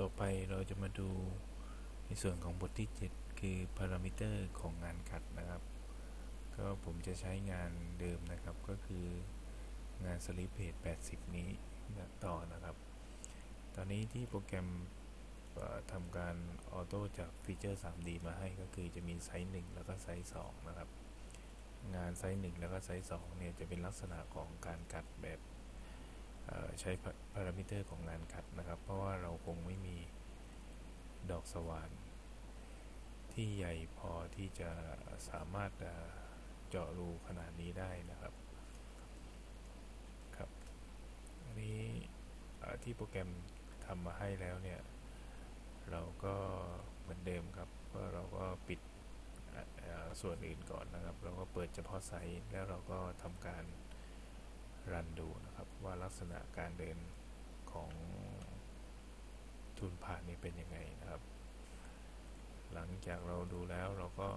ต่อไปเราจะมาดูในส่วนของบทที่ 7 คือพารามิเตอร์ของงานขัดนะครับ ก็ผมจะใช้งานเดิมนะครับก็คืองานสลิปเพจ80 นี้ต่อนะครับ ตอนนี้ที่โปรแกรมทำการออโต้จากฟีเจอร์ 3D มาให้ก็คือจะมีไซส์ 1 แล้วก็ไซส์ 2 นะครับ งานไซส์ 1 แล้วก็ไซส์ 2 เนี่ยจะเป็นลักษณะของการกัดแบบ ใช้พารามิเตอร์ของงานขัดนะครับ เพราะว่าเราคงไม่มีดอกสว่านที่ใหญ่พอที่จะสามารถเจาะรูขนาดนี้ได้นะครับครับอันนี้ที่โปรแกรมทำมาให้แล้วเนี่ย เราก็เหมือนเดิมครับก็เราก็ปิดส่วนอื่นก่อนนะครับ เราก็เปิดเฉพาะไซต์แล้วเราก็ทำการ รันดูนะครับว่าลักษณะการเดินของทุนผ่านนี่เป็นยังไงนะครับ หลังจากเราดูแล้วเราก็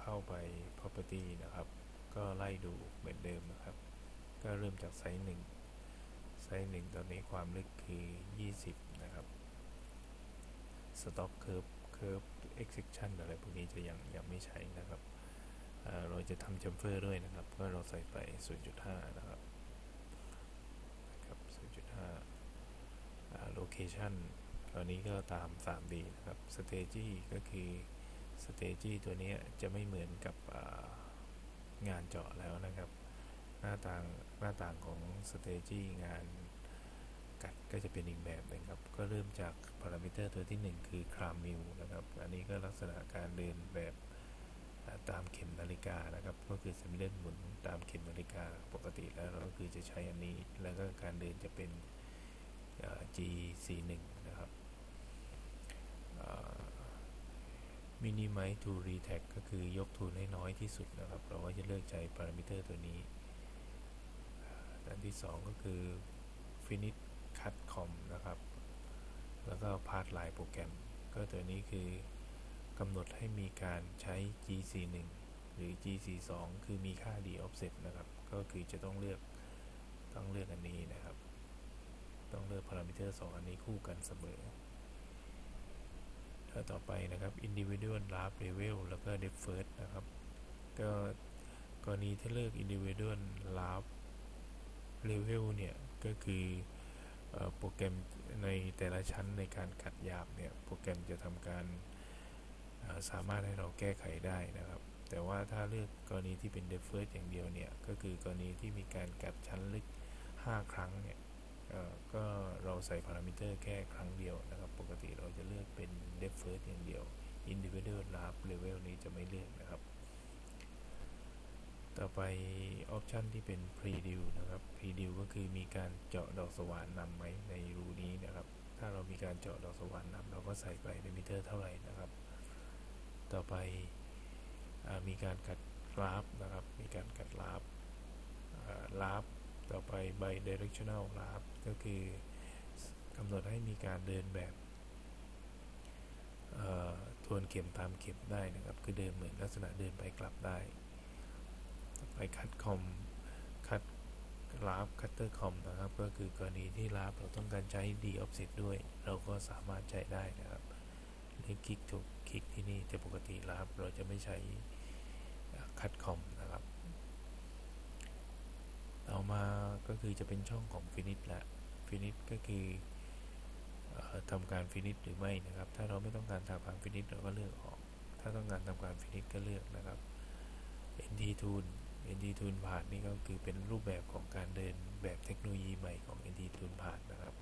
เข้าไป property นะครับ ก็ไล่ดูเหมือนเดิมนะครับ ก็เริ่มจากไซส์หนึ่งไซส์หนึ่งตอนนี้ความลึกคือ 20 นะครับ stock curve curve exception อะไรพวกนี้จะยังยังไม่ใช้นะครับเเราจะทำ chamfer ด้วยนะครับ ก็เราใส่ไป 0.5 นะครับนะครับ 0.5อ่า location ตอนนี้ก็ตาม 3D นะครับ strategy ก็คือ strategy ตัวนี้จะไม่เหมือนกับงานเจาะแล้วนะครับ หน้าต่างหน้าต่างของ strategy งานกัดก็จะเป็นอีกแบบนึงครับ ก็เริ่มจากพารามิเตอร์ตัวที่ 1 คือ cram m i l นะครับ อันนี้ก็ลักษณะการเดินแบบตามเข็มนาฬิกานะครับ ก็คือสมิเดนหมุนตามเข็มนาฬิกาปกติแล้วเราก็คือจะใช้อันนี้ แล้วก็การเดินจะเป็น G41 นะครับมินิไม z ์ทูรีแท็กก็คือยกทูนให้น้อยที่สุดนะครับ เราก็จะเลือกใช้พารามิเตอร์ตัวนี้อันที่ 2 ก็คือ Finish Cut Com นะครับ แล้วก็ Path Line โปรแกรม ก็ตัวนี้คือกำหนดให้มีการใช้ G41 หรือ G42 คือมีค่า D offset นะครับ ก็คือจะต้องเลือกต้องเลือกอันนี้นะครับ ต้องเลือกพารามิเตอร์2อันนี้คู่กันเสมอแล้วต่อไปนะครับ individual lab level แล้วก็ depth first นะครับ ก็กรณีที่เลือก individual lab level เนี่ย ก็คือโปรแกรมในแต่ละชั้นในการขัดหยาบเนี่ย โปรแกรมจะทำการสามารถให้เราแก้ไขได้นะครับ แต่ว่าถ้าเลือกกรณีที่เป็น depth first อย่างเดียวเนี่ย ก็คือกรณีที่มีการกัดชั้นลึก 5 ครั้งเนี่ย ก็เราใส่พารามิเตอร์แค่ครั้งเดียวนะครับ ปกติเราจะเลือกเป็น depth first อย่างเดียว individual lab level นี้จะไม่เลือกนะครับ ต่อไปออปชันที่เป็น pre-dew นะครับ pre-dew ก็คือมีการเจาะดอกสว่านนำไหมในรูนี้นะครับ ถ้าเรามีการเจาะดอกสว่านนำเราก็ใส่ไปในมิเตอร์เท่าไหร่นะครับ ต่อไปอมีการกัดกราฟนะครับ มีการกัดลาฟลาฟ ต่อไป by directional graph ก็คือกำหนดให้มีการเดินแบบทวนเข็มตามเข็มได้นะครับ คือเดินเหมือนลักษณะเดินไปกลับได้ ต่อไปคัดคอมคัดกราฟคัตเตอร์คอมนะครับ ก็คือกรณีที่ลาฟเราต้องการใช้ d offset ด้วย เราก็สามารถใช้ได้นะครับหรือคลิกถูกคลิกที่นี่แต่ปกติลาฟเราจะไม่ใช้คัดคอมนะครับ ต่อมาก็คือจะเป็นช่องของ Finish ละ Finish ก็คืออทำการ Finish หรือไม่นะครับ ถ้าเราไม่ต้องการทำการ Finish เราก็เลือกออก ถ้าต้องการทำการ Finish ก็เลือกนะครับ NT Tool NT Tool ผ่านนี่ก็คือเป็นรูปแบบของการเดินแบบเทคโนโลยีใหม่ของ NT Tool ผ่านนะครับ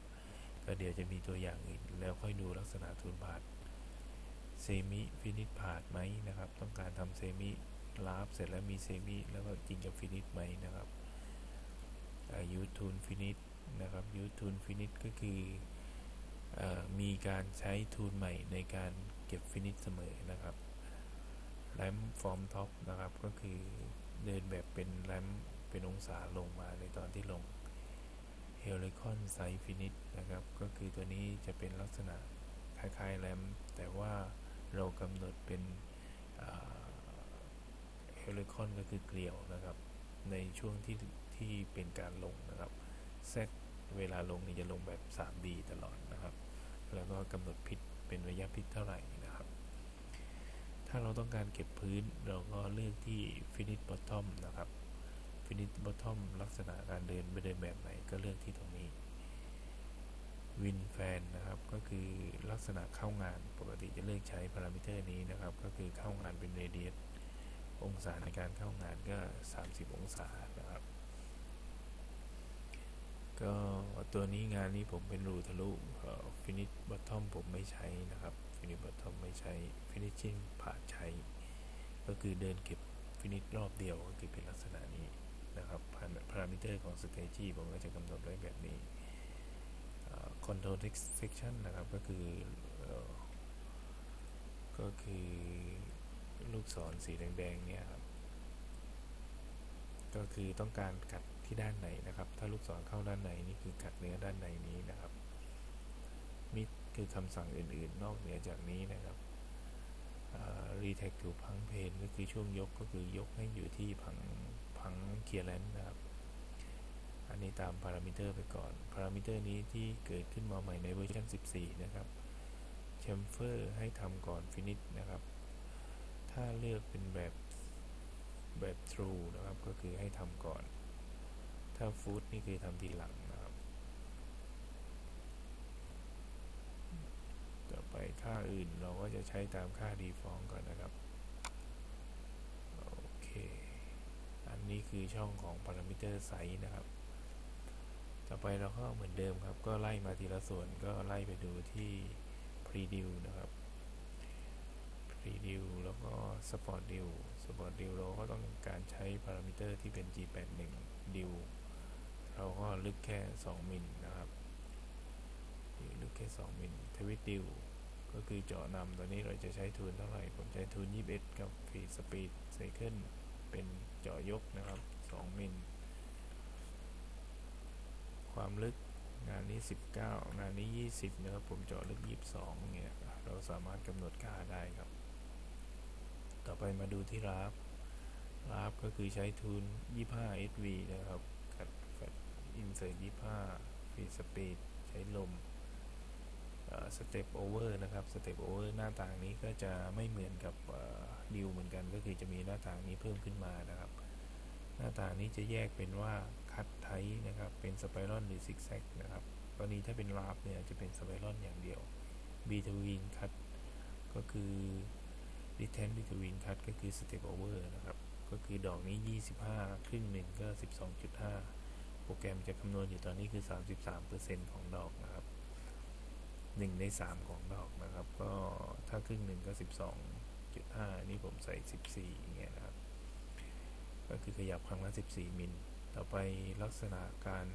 ก็เดี๋ยวจะมีตัวอย่างอื่นแล้วค่อยดูลักษณะทูลผ่านเซมิฟินิชผ่านไหมนะครับ ต้องการทำเซมิลาฟเสร็จแล้วมีเซมิแล้วก็จริงจะฟินิชไหมนะครับ ยูทูนฟินิชนะครับยูทูนฟินิชก็คืออมีการใช้ทูลใหม่ในการเก็บฟินิชเสมอนะครับแรมฟอร์มท็อปนะครับก็คือเดินแบบเป็นแรมเป็นองศาลงมาในตอนที่ลงเฮลิคอนไซฟินิชนะครับก็คือตัวนี้จะเป็นลักษณะคล้ายๆแรมแต่ว่าเรากำหนดเป็นเฮลิคอนก็คือเกลียวนะครับ ในช่วงที่ ที่เป็นการลงนะครับแซกเวลาลงนี่จะลงแบบ 3D ตลอดนะครับ แล้วก็กำหนดพิษเป็นระยะพิษเท่าไหร่นะครับ ถ้าเราต้องการเก็บพื้นเราก็เลือกที่ finish bottom นะครับ finish bottom ลักษณะการเดินไปเดินแบบไหนก็เลือกที่ตรงนี้ win fan นะครับ ก็คือลักษณะเข้างานปกติจะเลือกใช้พารามิเตอร์นี้นะครับ ก็คือเข้างานเป็น radius องศาในการเข้างานก็ 30 องศา ก็ตัวนี้งานนี้ผมเป็นรูทะลุฟินิชบอททอมผมไม่ใช้นะครับฟินิชบอททอมไม่ใช้ฟินิชชิ่งผ่าใช้ ก็คือเดินเก็บฟินิชรอบเดียวก็คือเป็นลักษณะนี้นะครับพารามิเตอร์ของสเตจีผมก็จะกำหนดไว้แบบนี้คอนโทรลเซ c ชันนะครับก็คืออก็คือลูกศรสีแดงๆเนี่ยครับก็คือต้องการกัด ที่ด้านไหนนะครับ ถ้าลูกศรเข้าด้านไหนนี่คือกัดเนื้อด้านในนี้นะครับมิดคือคำสั่งอื่นๆ นอกเหนือจากนี้นะครับรีแท็กถูพังเพนก็คือช่วงยกก็คือยกให้อยู่ที่พังพังเคียร์แลนนะครับ อันนี้ตามพารามิเตอร์ไปก่อน พารามิเตอร์นี้ที่เกิดขึ้นมาใหม่ในเวอร์ชัน14 นะครับแชมเฟอร์ให้ทำก่อนฟินิชนะครับ ถ้าเลือกเป็นแบบแบบ true นะครับ ก็คือให้ทำก่อน ถ้า food นี่คือทำทีหลังนะครับ ต่อไปค่าอื่นเราก็จะใช้ตามค่า default ก่อนนะครับ โอเค อันนี้คือช่องของ parameter size นะครับ ต่อไปเราก็เหมือนเดิมครับ ก็ไล่มาทีละส่วนก็ไล่ไปดูที่ preview นะครับ preview แล้วก็ sport deal sport deal เราก็ต้องการใช้พารามิเตอร์ที่เป็น g81 deal เราก็ลึกแค่ 2 มิลนะครับลึกแค่ 2 มิลทวิติวก็คือเจาะนำตอนนี้เราจะใช้ทุนเท่าไหร่ ผมใช้ทุน 21 กับฟีดสปีดไซเคิลเป็นเจาะยกนะครับ 2 มิล ความลึกงานนี้ 19 งานนี้ 20นะครับผมเจาะลึก 22เนี่ยเราสามารถกำหนดค่าได้ครับ ต่อไปมาดูที่ราฟราฟก็คือใช้ทุน 25 SV นะครับ อินเสิร์ต25ฟีดสปีดใช้ลมสเต็ปโอเวอร์นะครับสเต็ปโอเวอร์หน้าต่างนี้ก็จะไม่เหมือนกับดิวเหมือนกัน ก็คือจะมีหน้าต่างนี้เพิ่มขึ้นมานะครับ หน้าต่างนี้จะแยกเป็นว่าคัดไทนะครับ เป็นสไปรอนหรือซิกแซกนะครับกรณีถ้าเป็นราฟเนี่ยจะเป็นสไปรอนอย่างเดียวบีทวีนคัดก็คือดิเทนบิทวีนคัดก็คือสเต็ปโอเวอร์นะครับ ก็คือดอกนี้ 25 ครึ่งหนึ่งก็ 12.5 รแกรมจะคำนวณอยู่ตอนนี้คือ 33%ของดอกนะครับ 1 ใน 3 ของดอกนะครับ ก็ถ้าครึ่งหนึ่งก็ 12.5 นี่ผมใส่ 14อย่างเงี้ยนะครับ ก็คือขยับครั้งละ 14 มิล ต่อไปลักษณะการ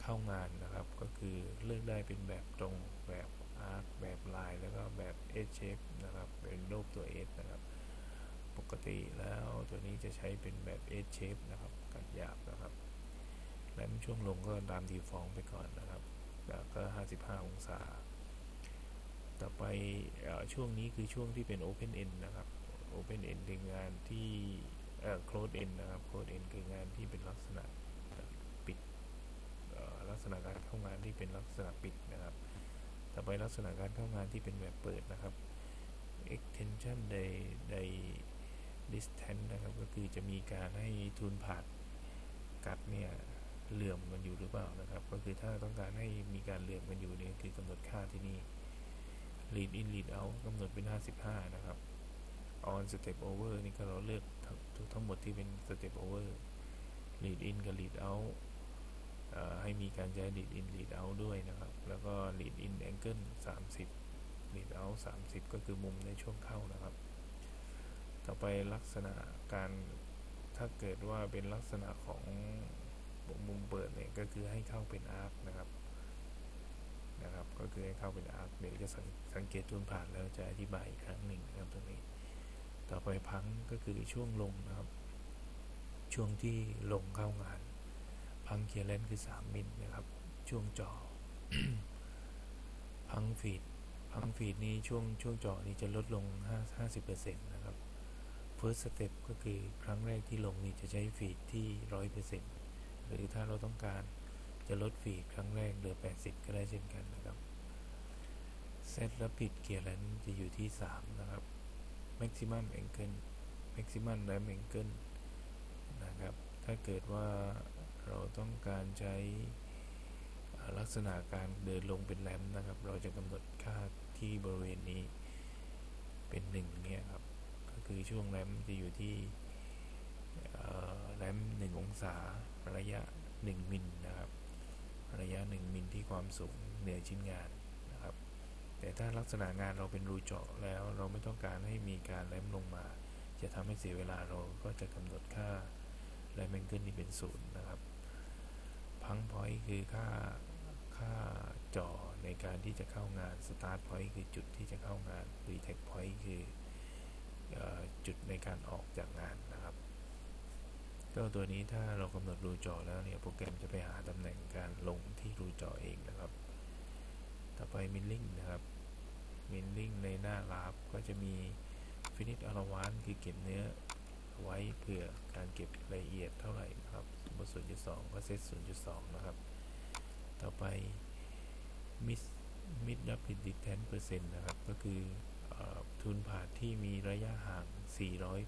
เข้างานนะครับ ก็คือเลือกได้เป็นแบบตรงแบบอาร์คแบบลายแล้วก็แบบ S shape นะครับเป็นรูปตัว S นะครับ ปกติแล้วตัวนี้จะใช้เป็นแบบ S shape นะครับกัดหยาบนะครับ และช่วงลงก็ตามดีฟองไปก่อนนะครับแล้วก็ 55 องศา ต่อไปช่วงนี้คือช่วงที่เป็น Open End นะครับ Open End เป็นงานที่เอ่อ Close End นะครับ Close End คืองานที่เป็นลักษณะปิดลักษณะการเข้างานที่เป็นลักษณะปิดนะครับ ต่อไปลักษณะการเข้างานที่เป็นแบบเปิดนะครับ extension day day distance นะครับ ก็คือจะมีการให้ทุนผ่านกัดเนี่ย เหลื่อมกันอยู่หรือเปล่านะครับ ก็คือถ้าต้องการให้มีการเหลื่อมกันอยู่นี่คือกำหนดค่าที่นี่ lead in lead out กำหนดเป็น 55 นะครับ on step over นี่ก็เราเลือกทั้งหมดที่เป็น step over lead in กับ lead out ให้มีการใช้ lead in lead out ด้วยนะครับ แล้วก็ lead in angle 30 lead out 30 ก็คือมุมในช่วงเข้านะครับ ต่อไปลักษณะการถ้าเกิดว่าเป็นลักษณะของ มุมเปิดเนี่ยก็คือให้เข้าเป็นอาร์คนะครับนะครับ ก็คือให้เข้าเป็นอาร์คเดี๋ยวจะสังเกตทุนผ่านแล้วจะอธิบายอีกครั้งหนึ่งนะครับตรงนี้ ต่อไปพังก็คือช่วงลงนะครับ ช่วงที่ลงเข้างาน พังเคียร์เลนคือ 3 มิลนะครับ ช่วงจอ พังฟีดพังฟีดนี้ช่วงช่วงจอนี้จะลดลง 50%นะครับ First Step ก็คือครั้งแรกที่ลงนี่จะใช้ฟีดที่ 100% หรือถ้าเราต้องการจะลดฟีดครั้งแรกเหลือ 80 ก็ได้เช่นกันนะครับ set rapid clearance จะอยู่ที่ 3 นะครับ maximum angle maximum ram angle นะครับ ถ้าเกิดว่าเราต้องการใช้ลักษณะการเดินลงเป็นแรมนะครับ เราจะกำหนดค่าที่บริเวณนี้เป็นหนึ่งเนี่ยครับ ก็คือช่วงแรมจะอยู่ที่แรมหนึ่งองศา ระยะ 1 มิลนะครับ ระยะ 1 มิลที่ความสูงเหนือชิ้นงานนะครับ แต่ถ้าลักษณะงานเราเป็นรูเจาะแล้วเราไม่ต้องการให้มีการแรมลงมา จะทำให้เสียเวลาเราก็จะกำหนดค่าแรมแองเกิลนี่เป็นศูนย์นะครับพังพอยต์คือค่าค่าจอในการที่จะเข้างาน Start Point คือจุดที่จะเข้างาน Retake Point คือออจุดในการออกจากงานนะ ครับก็ตัวนี้ถ้าเรากำหนดรูจอแล้วเนี่ยโปรแกรมจะไปหาตำแหน่งการลงที่รูจอเองนะครับ ต่อไปมิลลิ่งนะครับมิลลิ่งในหน้าลาฟก็จะมีฟินิชอลวานคือเก็บเนื้อไว้เพื่อการเก็บรายละเอียดเท่าไหร่นะครับสมมติ0.2 ก็เซต0.2 นะครับ ต่อไปมิดมิดดับบิดดิแทนเปอร์เซ็นต์นะครับ ก็คือออทุนผ่านที่มีระยะห่าง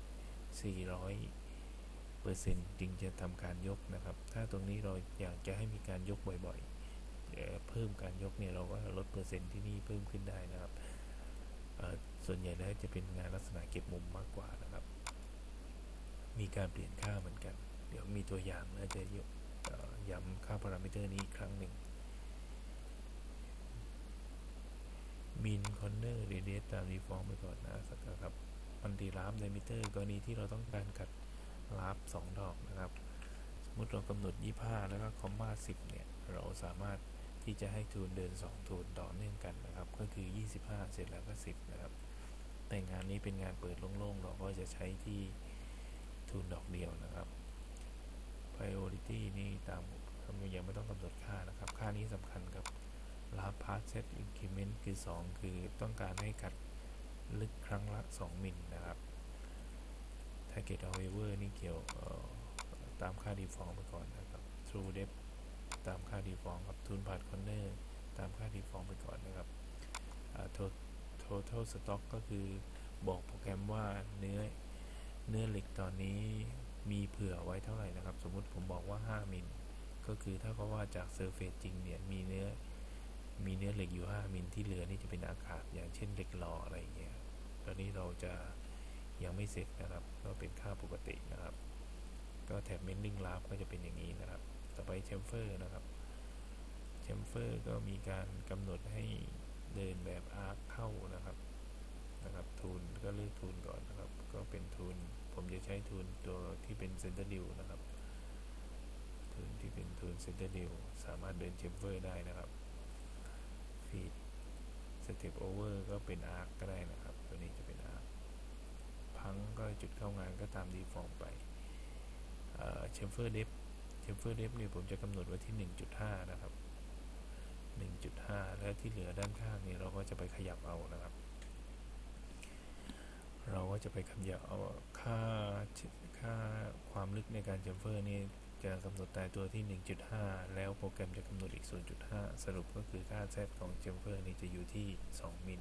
400 400 เปอร์เซ็นต์จึงจะทำการยกนะครับ ถ้าตรงนี้เราอยากจะให้มีการยกบ่อยๆเเพิ่มการยกเนี่ยเราก็ลดเปอร์เซ็นต์ที่นี่เพิ่มขึ้นได้นะครับ ส่วนใหญ่แล้วจะเป็นงานลักษณะเก็บมุมมากกว่านะครับ มีการเปลี่ยนค่าเหมือนกัน เดี๋ยวมีตัวอย่างแล้วจะยกย้ำค่าพารามิเตอร์นี้อีกครั้งหนึ่งมินคอนเนอร์เรเดียตามดีฟอร์มไปก่อนนะสักครับมันดีลาฟไดมิเตอร์กรณีที่เราต้องการกัด ลาฟสองดอกนะครับ สมมติเรากำหนด 25 แล้วก็คอมมา10 เนี่ย เราสามารถที่จะให้ทูนเดิน 2 ทูนต่อเนื่องกันนะครับ ก็คือ 25 เสร็จแล้วก็ 10 นะครับ แต่งานนี้เป็นงานเปิดโล่งๆ เราก็จะใช้ที่ทูนดอกเดียวนะครับ priority นี่ตามยังไม่ต้องกำหนดค่านะครับ ค่านี้สำคัญครับลาพาร์ set increment คือ 2 คือต้องการให้กัดลึกครั้งละ 2 มิลนะครับ target however นี่เกี่ยวตามค่า default ไปก่อนนะครับ true depth ตามค่า default ครับ tune part corner ตามค่า default ไปก่อนนะครับ to- total stock ก็คือบอกโปรแกรมว่าเนื้อเนื้อเหล็กตอนนี้มีเผื่อไว้เท่าไหร่นะครับ สมมุติผมบอกว่า 5 มิล ก็คือถ้าเขาว่าจาก surface จริงเนี่ยมีเนื้อมีเนื้อเหล็กอยู่ 5 มิลที่เหลือนี่จะเป็นอากาศอย่างเช่นเหล็กหล่ออะไรอย่างเงี้ย ตอนนี้เราจะ ยังไม่เสร็จนะครับ ก็เป็นค่าปกตินะครับ ก็แถบเมนดิ้งลาฟก็จะเป็นอย่างนี้นะครับ ต่อไปแชมเฟอร์นะครับแชมเฟอร์ก็มีการกำหนดให้เดินแบบอาร์คเข้านะครับนะครับทูนก็เลือกทูนก่อนนะครับ ก็เป็นทูนผมจะใช้ทูนตัวที่เป็นเซนเตอร์ดิวนะครับทูนที่เป็นทูนเซนเตอร์ดิวสามารถเดินแชมเฟอร์ได้นะครับฟีดสเต็ปโอเวอร์ก็เป็นอาร์คก็ได้นะครับ ตัวนี้จะเป็นอาร์ค พังก็จุดเข้างานก็ตามดีฟอร์มไปเชมเฟอร์เดฟเชมเฟอร์เดฟเนี่ยผมจะกำหนดไว้ที่ 1.5 นะครับ 1.5 แล้วที่เหลือด้านข้างเนี่ยเราก็จะไปขยับเอานะครับ เราก็จะไปขยับเอาค่าค่าความลึกในการเชมเฟอร์นี่จะกำหนดตายตัวที่ 1.5 แล้วโปรแกรมจะกำหนดอีก 0.5 สรุปก็คือค่าแซดของเจมเฟอร์นี่จะอยู่ที่ 2 มิล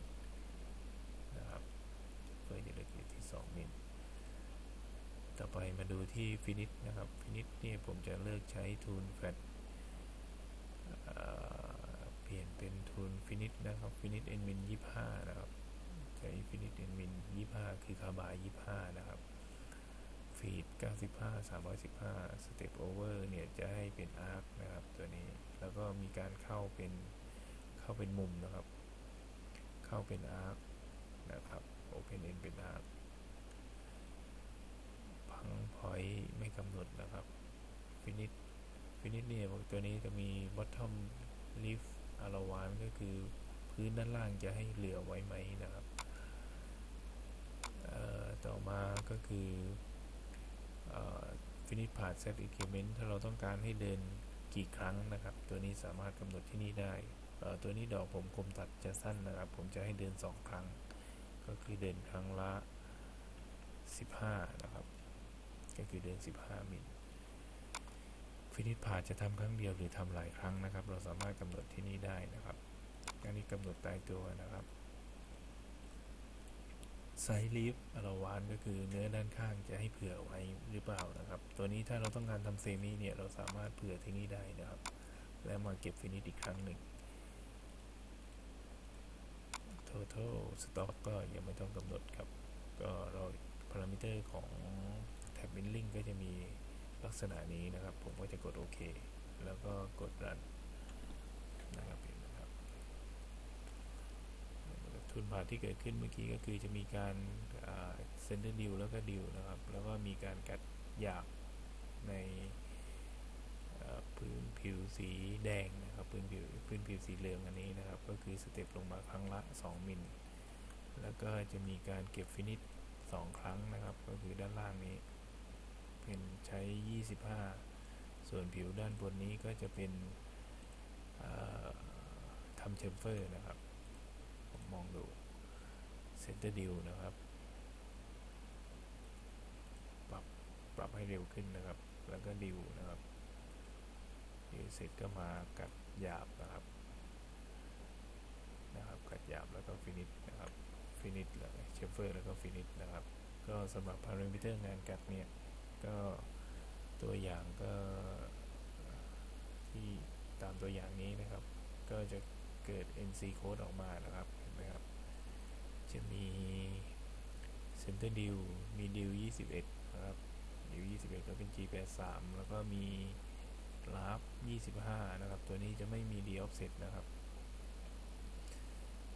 2 นิ้ต่อไปมาดูที่ฟินิชนะครับฟินิชนี่ผมจะเลือกใช้ทูนแฟลตเปลี่ยนเป็นทูนฟินิชนะครับฟินิชเอ็นมิน25 นะครับ ใช้ฟินิชเอ็นมิน25 คือคาบาย25 นะครับฟีด95 315 สเต็ปโอเวอร์เนี่ย จะให้เป็นอาร์คนะครับ ตัวนี้ แล้วก็มีการเข้าเป็น เข้าเป็นมุมนะครับ เข้าเป็นอาร์คนะครับ โอเพนเอ็นเป็นอาร์ค พังพอยไม่กำหนดนะครับฟินิชฟินิชเนี่ยตัวนี้จะมี bottom lift อารวานก็คือพื้นด้านล่างจะให้เหลือไว้ไหมนะครับต่อมาก็คือฟินิชผ่านเซตอิ q ิ i เมนต์ถ้าเราต้องการให้เดินกี่ครั้งนะครับ ตัวนี้สามารถกำหนดที่นี่ได้ ตัวนี้ดอกผมคมตัดจะสั้นนะครับ ผมจะให้เดิน 2 ครั้ง ก็คือเดินครั้งละ 15 นะครับ ก็คือเดิน15 มิลฟินิชผ่าจะทำครั้งเดียวหรือทำหลายครั้งนะครับ เราสามารถกำหนดที่นี่ได้นะครับอันนี้นี้กำหนดตายตัวนะครับไซลีฟอลาวานก็คือเนื้อด้านข้างจะให้เผื่อไว้หรือเปล่านะครับ ตัวนี้ถ้าเราต้องการทำเซมิเนี่ยเราสามารถเผื่อที่นี่ได้นะครับ แล้วมาเก็บฟินิชอีกครั้งหนึ่ง total stock ก็ยังไม่ต้องกำหนดครับ ก็เราพารามิเตอร์ของ แท็บ Milling ก็จะมีลักษณะนี้นะครับ ผมก็จะกดโอเค แล้วก็กด run นะครับเห็นนะครับทุนผ่านที่เกิดขึ้นเมื่อกี้ก็คือจะมีการเซ็นเตอร์ดิวแล้วก็ดิวนะครับ แล้วก็มีการกัดหยาบในพื้นผิวสีแดงนะครับ พื้นผิวพื้นผิวสีเหลืองอันนี้นะครับ ก็คือสเต็ปลงมาครั้งละ 2มิลแล้วก็จะมีการเก็บฟินิช2ครั้งนะครับ ก็คือด้านล่างนี้ เป็นใช้ 25 ส่วนผิวด้านบนนี้ก็จะเป็นทำเชมเฟอร์นะครับ ผมมองดูเซนเตอร์ดิวนะครับ ปรับปรับให้เร็วขึ้นนะครับ แล้วก็ดิวนะครับดิวเสร็จก็มากัดหยาบนะครับนะครับกัดหยาบแล้วก็ฟินิชนะครับฟินิชแล้วเชมเฟอร์แล้วก็ฟินิชนะครับ ก็สำหรับพารามิเตอร์งานกัดเนี่ย ตัวอย่างก็ที่ตามตัวอย่างนี้นะครับ ก็จะเกิด NC code ออกมานะครับเห็นไหมครับ จะมี Center Dew มี Dew 21 นะครับ Dew 21 ก็เป็น G83 แล้วก็มี l a 25 นะครับ ตัวนี้จะไม่มี D offset นะครับ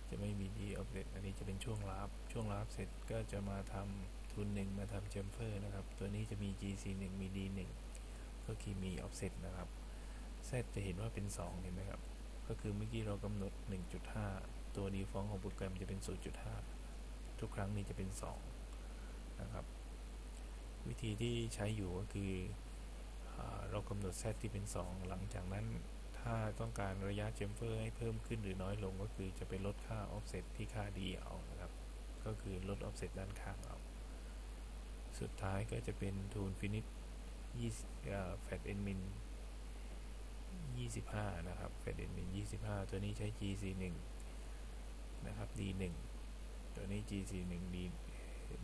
จะไม่มี D offset อันนี้จะเป็นช่วงลาฟช่วงลาฟเสร็จก็จะมาทำ ทุนหนึ่งมาทำเจมเฟอร์นะครับ ตัวนี้จะมี GC1 มี D1 ก็คือมี offset นะครับ Z จะเห็นว่าเป็น 2 เห็นไหมครับ ก็คือเมื่อกี้เรากำหนด 1.5 ตัว default ของโปรแกรมจะเป็น 0.5 ทุกครั้งนี้จะเป็น 2 นะครับ วิธีที่ใช้อยู่ก็คือเรากำหนด Z ที่เป็น 2 หลังจากนั้นถ้าต้องการระยะเจมเฟอร์ให้เพิ่มขึ้นหรือน้อยลงก็คือจะไปลดค่า offset ที่ค่า D เอานะครับ ก็คือลด offset ด้านข้างเอา สุดท้ายก็จะเป็นทูนฟินิช20 Fat N Min 25 นะครับ Fat N Min 25 ตัวนี้ใช้ GC1 นะครับ D1 ตัวนี้ GC1 D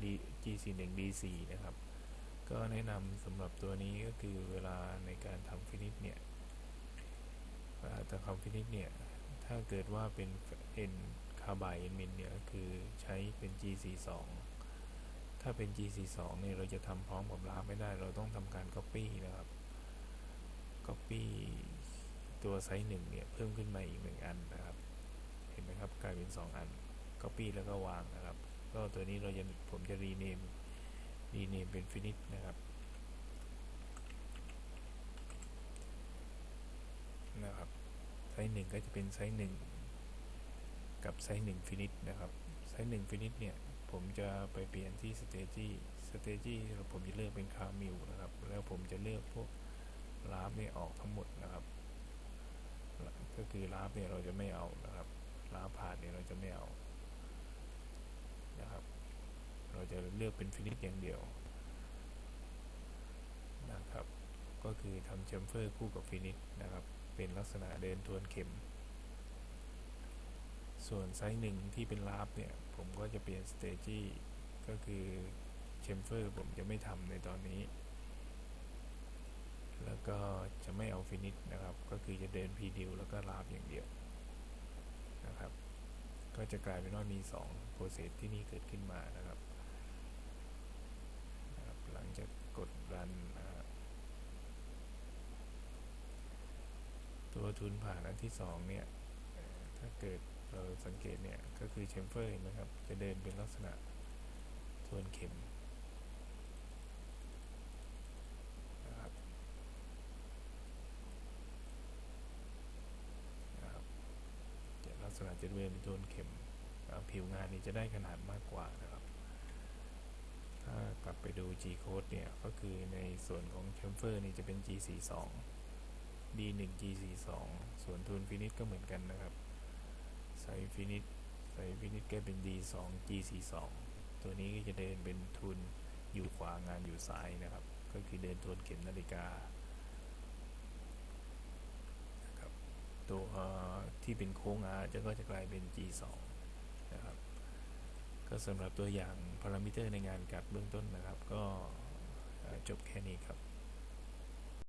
D GC1 D4 นะครับ ก็แนะนำสำหรับตัวนี้ก็คือเวลาในการทำฟินิชเนี่ยเวลาจะทำฟินิชเนี่ยถ้าเกิดว่าเป็น N คาร์บาย N Min เนี่ยก็คือใช้เป็น GC2 ถ้าเป็น GC2 เนี่ยเราจะทำพร้อมกับลาฟไม่ได้ เราต้องทำการ Copy นะครับ Copy ตัวไซส์หนึ่งเนี่ยเพิ่มขึ้นมาอีกหนึ่งอันนะครับ เห็นไหมครับกลายเป็น 2 อัน Copy แล้วก็วางนะครับ ก็ตัวนี้เราจะผมจะ rename rename เป็น finish นะครับนะครับไซส์หนึ่งก็จะเป็นไซส์หนึ่งกับไซส์หนึ่ง finish นะครับไซส์หนึ่ง finish เนี่ย ผมจะไปเปลี่ยนที่ stage stage ผมจะเลือกเป็นคาร์มิวนะครับ แล้วผมจะเลือกพวกลาฟเนี่ออกทั้งหมดนะครับ ก็คือลาฟเนี่ยเราจะไม่เอานะครับลาฟผ่านเนี่ยเราจะไม่เอานะครับ เราจะเลือกเป็นฟินิชอย่างเดียวนะครับ ก็คือทำแชมเฟอร์คู่กับฟินิชนะครับ เป็นลักษณะเดินทวนเข็ม ส่วนไซส์หนึ่งที่เป็นลาฟเนี่ย ผมก็จะเปลี่ยนสเตจี้ก็คือแชมเฟอร์ผมจะไม่ทำในตอนนี้ แล้วก็จะไม่เอาฟินิชนะครับ ก็คือจะเดินพีดิวแล้วก็ลาฟอย่างเดียวนะครับ ก็จะกลายเป็นว่ามี2โปรเซสที่นี่เกิดขึ้นมานะครับนะครับหลังจากกดรันนะครับตัวทุนผ่านอันที่2เนี่ยถ้าเกิด เราสังเกตเนี่ยก็คือแชมเฟอร์นะครับ จะเดินเป็นลักษณะทวนเข็มนะครับนะครับจะลักษณะจะเดินเป็นทวนเข็มผิวงานนี้จะได้ขนาดมากกว่านะครับ ถ้ากลับไปดู G code เนี่ย ก็คือในส่วนของแชมเฟอร์นี่จะเป็น G42 D1 G42 ส่วนทูนฟินิชก็เหมือนกันนะครับ ไซส์ฟินิชไซส์ฟินิชก็เป็น D2 G42 ตัวนี้ก็จะเดินเป็นทุนอยู่ขวางานอยู่ซ้ายนะครับ ก็คือเดินทวนเข็มนาฬิกานะครับตัวที่เป็นโค้ง r จะก็จะกลายเป็น g 2 นะครับก็สำหรับตัวอย่างพารามิเตอร์ในงานกัดเบื้องต้นนะครับ ก็จบแค่นี้ครับ